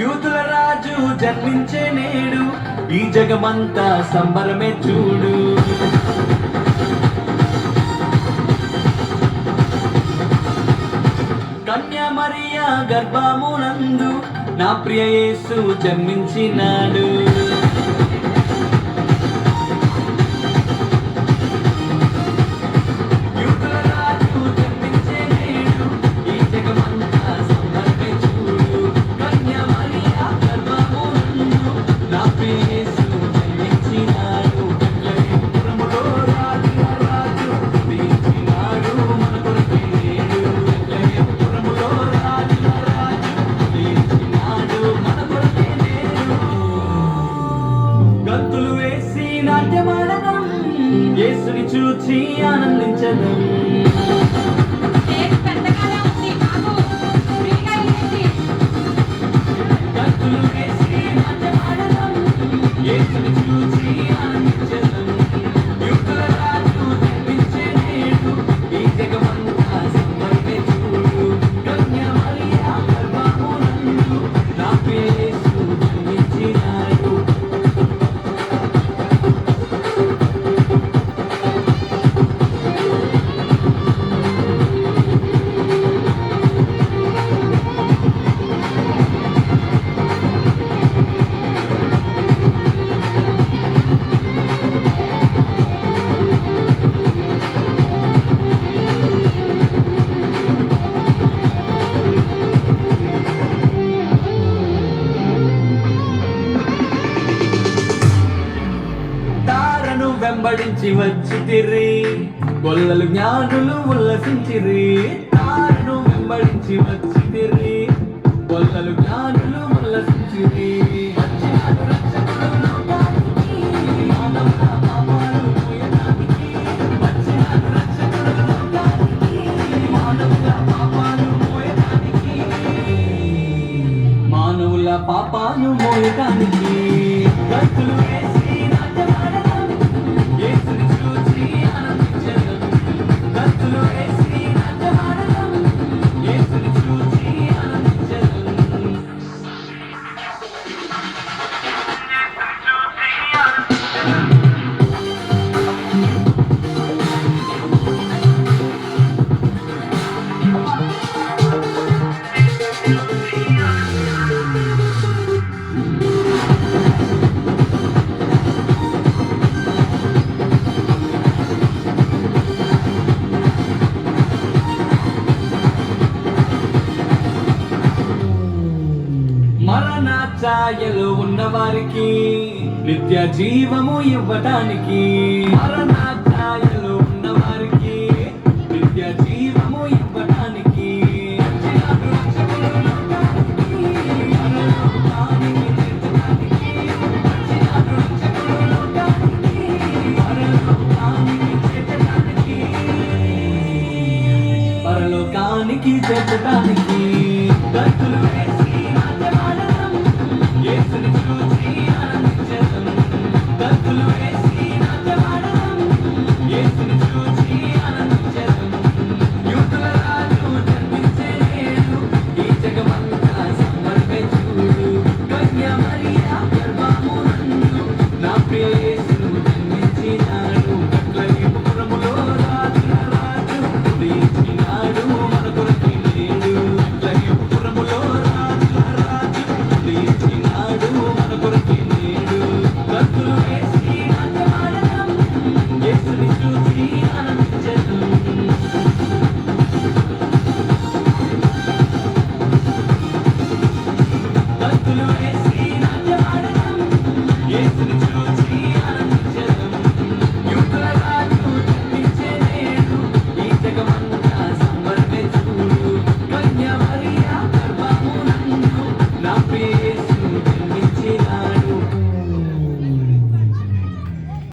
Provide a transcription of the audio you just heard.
యూతుల రాజు జన్మించే నేడు ఈ జగమంతా సంబరమే చూడు. కన్యామరియా గర్భామునందు నా ప్రియ యేసు జన్మించినాడు. గంతులు వేసి నాట్యమాడడం యేసుని చూచి ఆనందించడం. సంపాదించి వచ్చి తిరి గొల్లలు జ్ఞానులు ఉల్లసించిరి. తారును వెంబడించి వచ్చితిరి. గొల్లలు జ్ఞానులు ఉల్లసించిరి. పాపాను మోయటానికి రైతులు వేసి ఛాయలు ఉన్నవారికి నిత్య ఇవ్వటానికి. ఛాయలు ఉన్నవారికి నిత్య జీవము ఇవ్వటానికి. పరలోకానికి చేర్చడానికి